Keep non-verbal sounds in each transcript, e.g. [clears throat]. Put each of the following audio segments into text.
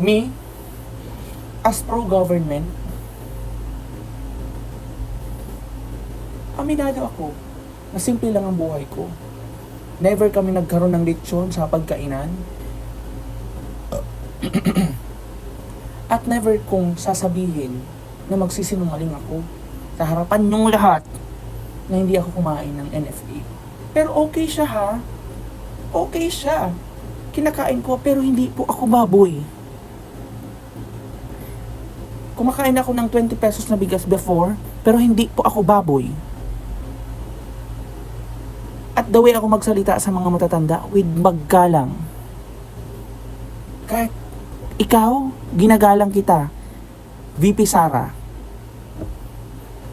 Me, as pro-government, aminado ako na simple lang ang buhay ko. Never kami nagkaroon ng lechon sa pagkainan. [clears throat] At never kong sasabihin na magsisinungaling ako sa harapan ng lahat na hindi ako kumain ng NFA. Pero okay siya ha. Okay siya. Kinakain ko pero hindi po ako baboy. Kumakain ako ng 20 pesos na bigas before pero hindi po ako baboy. At the way ako magsalita sa mga matatanda with maggalang. Kahit ikaw, ginagalang kita. VP Sara.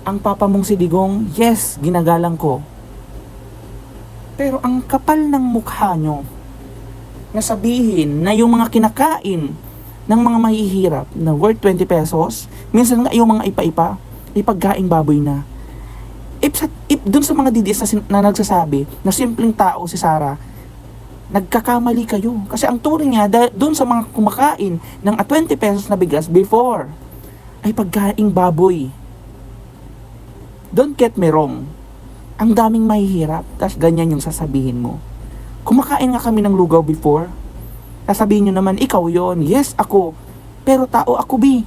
Ang papa mong si Digong, yes, ginagalang ko. Pero ang kapal ng mukha nyo na sabihin na yung mga kinakain ng mga mahihirap na worth 20 pesos, minsan nga yung mga ipa-ipa, ipagkaing baboy na. If, sa, if dun sa mga DDS na, na nagsasabi na simpleng tao si Sarah, nagkakamali kayo. Kasi ang turing niya, da- dun sa mga kumakain ng ah, 20 pesos na bigas before, ay pagkaing baboy. Don't get me wrong. Ang daming mahihirap, tas ganyan yung sasabihin mo. Kumakain nga kami ng lugaw before. Sasabihin nyo naman, ikaw yon Yes, ako. Pero tao ako, bi.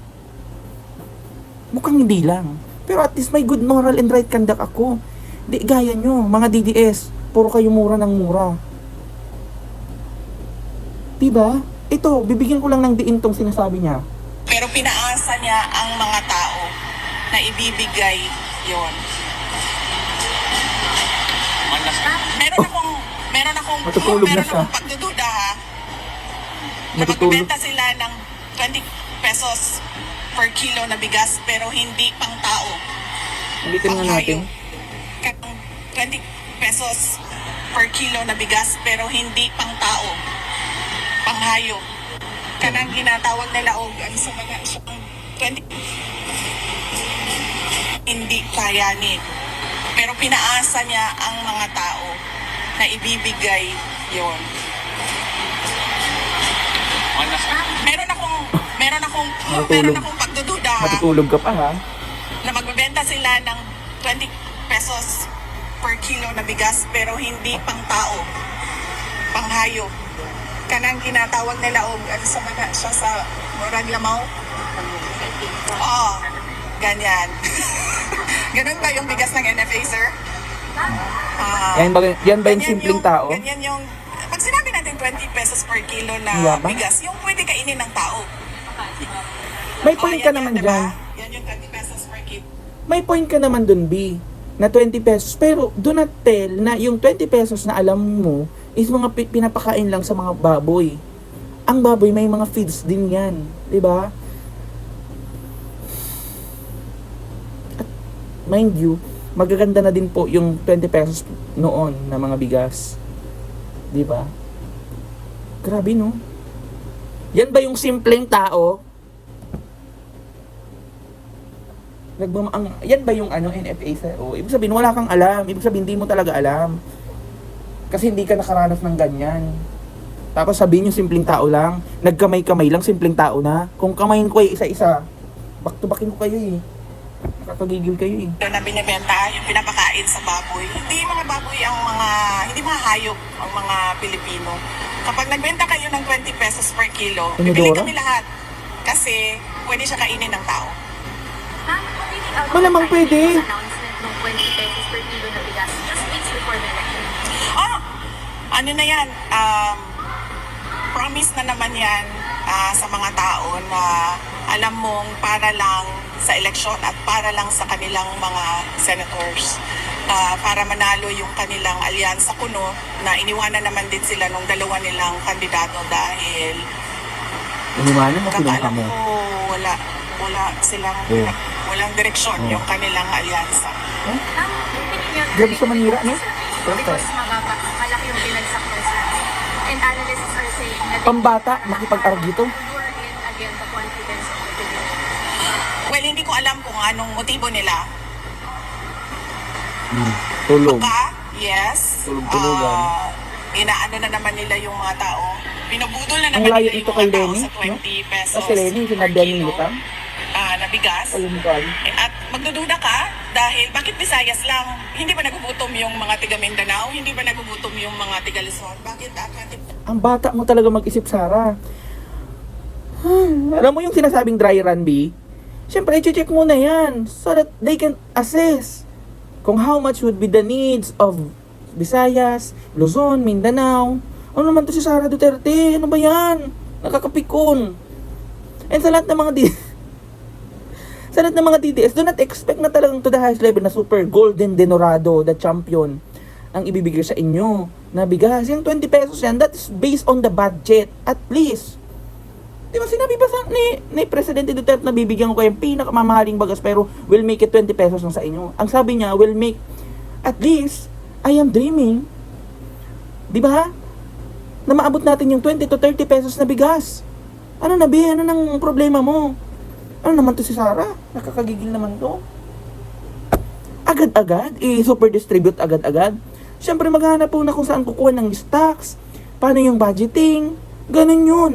Mukhang hindi lang. Pero at least may good moral and right conduct ako. Di gaya nyo, mga DDS. Puro kayo mura ng mura. Diba? Ito, bibigyan ko lang ng diin tong sinasabi niya. Pero pinaasa niya ang mga tao na ibibigay yon. Meron akong meron akong Matutulog na meron siya. akong. Na Matutulog. magbebenta sila ng 20 pesos per kilo na bigas pero hindi pang tao. Ulitin nga natin. Katong 20 pesos per kilo na bigas pero hindi pang tao. Panghayo. Kanang ginatawag nila og ano sa mga siyang 20 hindi kayanin. Pero pinaasa niya ang mga tao na ibibigay yon. Meron akong meron akong Matutulog. meron akong pagdududa Matutulog ka pa ha? na magbebenta sila ng 20 pesos per kilo na bigas pero hindi pang tao, panghayo. Kanang ginatawag nila og ano sa mga siya sa murag lamaw. Oo, ganyan. [laughs] Ganun ba yung bigas ng NFA, sir? Ah, Yan ba, yan ba yung ganyan simpleng tao? Ganyan yung, natin 20 pesos per kilo na Yabang. bigas, yung pwede kainin ng tao. May Oh, point yan ka naman diba? dyan. Yan yung 20 pesos per kilo. May point ka naman dun, B. Na 20 pesos. Pero do not tell na yung 20 pesos na alam mo is mga pi- pinapakain lang sa mga baboy. Ang baboy may mga feeds din yan. 'di ba? At mind you, magaganda na din po yung 20 pesos noon na mga bigas. 'Di ba? Grabe no? Yan ba yung simpleng tao? Nagbama ang yan ba yung ano NFA sa o ibig sabihin wala kang alam, ibig sabihin hindi mo talaga alam. Kasi hindi ka nakaranas ng ganyan. Tapos sabihin yung simpleng tao lang, nagkamay-kamay lang simpleng tao na. Kung kamayin ko ay isa-isa, backin ko kayo eh. Nakakagigil kayo eh. na binibenta, yung pinapakain sa baboy. Hindi mga baboy ang mga, hindi mga hayop ang mga Pilipino. Kapag nagbenta kayo ng 20 pesos per kilo, bibili kami lahat. Kasi pwede siya kainin ng tao. Malamang pwede. Announcement ng 20 pesos per kilo na bigas just weeks before the election. Ah, ano na yan, um, promise na naman yan ah, sa mga tao na alam mong para lang sa eleksyon at para lang sa kanilang mga senators ah, para manalo yung kanilang alyansa kuno na iniwanan naman din sila nung dalawa nilang kandidato dahil Iniwanan mo kakaalam ko wala wala silang Oh. walang direksyon Oh. yung kanilang alyansa. Niyo, Grabe sa Manila, no? Because mababa, malaki yung binagsak ng. And analysts are saying na Pambata, makipag-argue to. lure in again the confidence of the Filipinos. Well, hindi ko alam kung anong motibo nila. Tulog. Baka, yes. Tulog-tulugan. Ah, inaano na naman nila yung mga tao. Binubudol na Ang naman layo nila ito yung kay mga tao Lenny, sa 20 no? pesos Kasi Lenny, per sinabihan yung lutang. ah, na bigas. Ba? Eh, At magdududa ka dahil bakit Visayas lang? Hindi ba nagugutom yung mga tiga Mindanao? Hindi ba nagugutom yung mga tiga Luzon? Bakit Akati? Ang bata mo talaga mag-isip, Sarah. [sighs] Alam mo yung sinasabing dry run, B? Siyempre, i-check muna yan so that they can assess kung how much would be the needs of Visayas, Luzon, Mindanao. Ano naman to si Sara Duterte? Ano ba yan? Nakakapikon. And sa lahat ng mga di [laughs] sa lahat ng mga DDS, do not expect na talagang to the highest level na super golden denorado, the champion, ang ibibigay sa inyo na bigas. Yung 20 pesos yan, that is based on the budget, at least. Di ba sinabi pa sa ni, ni Presidente Duterte na bibigyan ko kayo ng pinakamamahaling bagas pero will make it 20 pesos lang sa inyo. Ang sabi niya, will make at least I am dreaming. Di ba? Na maabot natin yung 20 to 30 pesos na bigas. Ano na, Bi? Ano nang problema mo? Ano naman to si Sarah? Nakakagigil naman to. Agad-agad? I-super distribute agad-agad? Siyempre maghanap po na kung saan kukuha ng stocks. Paano yung budgeting? Ganun yun.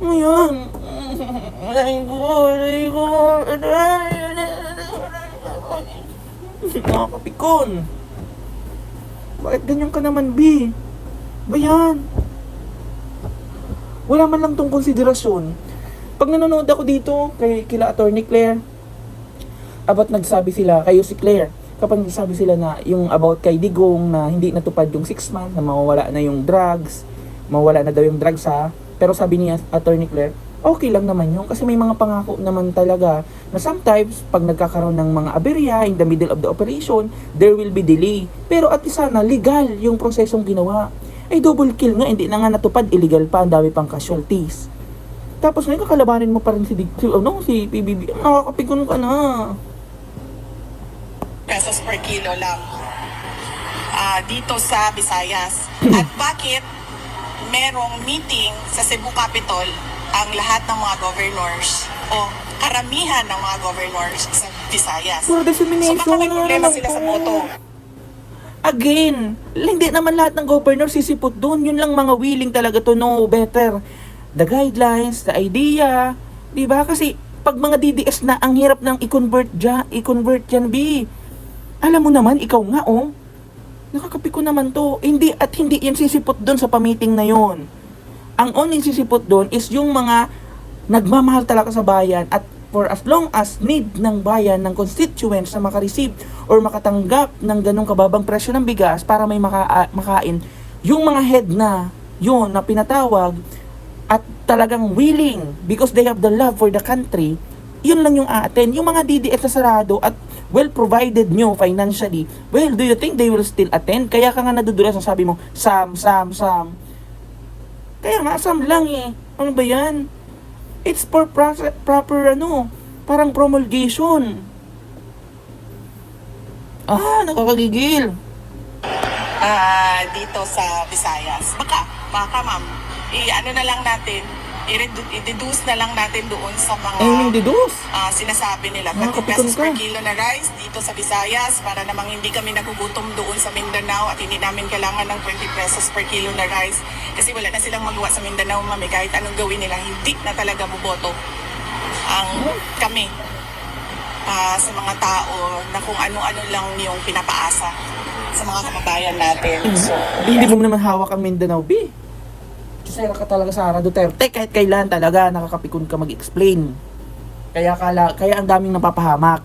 Ngayon. Aray ko, aray ko, aray. Nakakapikon. Bakit ganyan ka naman, B? Ba yan? Wala man lang tong konsiderasyon. Pag nanonood ako dito kay kila Attorney Claire, about nagsabi sila, kayo si Claire, kapag nagsabi sila na yung about kay Digong na hindi natupad yung 6 months, na mawawala na yung drugs, mawawala na daw yung drugs ha, pero sabi niya, Attorney Claire, okay lang naman yun kasi may mga pangako naman talaga na sometimes pag nagkakaroon ng mga aberya in the middle of the operation, there will be delay. Pero at least sana legal yung prosesong ginawa. Ay double kill nga, hindi na nga natupad, illegal pa, ang dami pang casualties. Tapos ngayon kakalabanin mo pa rin si, si, ano, si PBB. Nakakapikon ka na. pesos per kilo lang ah, dito sa Visayas. At bakit merong meeting sa Cebu Capitol ang lahat ng mga governors o karamihan ng mga governors sa Visayas. Puro dissemination. So baka may problema sila sa boto. Again, hindi naman lahat ng governor sisipot doon. Yun lang mga willing talaga to know better. The guidelines, the idea. Di ba? Kasi pag mga DDS na, ang hirap nang i-convert dyan, i-convert yan, B. Alam mo naman, ikaw nga, oh. Nakakapiko naman to. Hindi, at hindi yan sisipot doon sa pamiting na yon. Ang only sisipot doon is yung mga nagmamahal talaga sa bayan at for as long as need ng bayan ng constituents na makareceive or makatanggap ng ganong kababang presyo ng bigas para may maka, ah, makain, yung mga head na yun na pinatawag at talagang willing because they have the love for the country, yun lang yung aaten. Yung mga DDS na sarado at well provided nyo financially, well, do you think they will still attend? Kaya ka nga nadudulas ang sabi mo, Sam, Sam, Sam. Kaya nga, Sam lang eh. Ano ba yan? It's for proce- proper ano, parang promulgation. Ah, nakakagigil. ah, dito sa Visayas. Baka, baka ma'am, i-ano na lang natin, i-deduce na lang natin doon sa mga yung didus. ah, sinasabi nila, 20 Nakakapikon pesos per kilo na rice dito sa Visayas para namang hindi kami nagugutom doon sa Mindanao at hindi namin kailangan ng 20 pesos per kilo na rice kasi wala na silang magawa sa Mindanao, mami. Kahit anong gawin nila, hindi na talaga buboto ang kami ah, sa mga tao na kung ano-ano lang yung pinapaasa sa mga kababayan natin. So, Hindi mo naman hawak ang Mindanao, B. Sera ka talaga Sara Duterte. Kahit kailan talaga nakakapikon ka mag-explain. Kaya, kala, kaya ang daming napapahamak.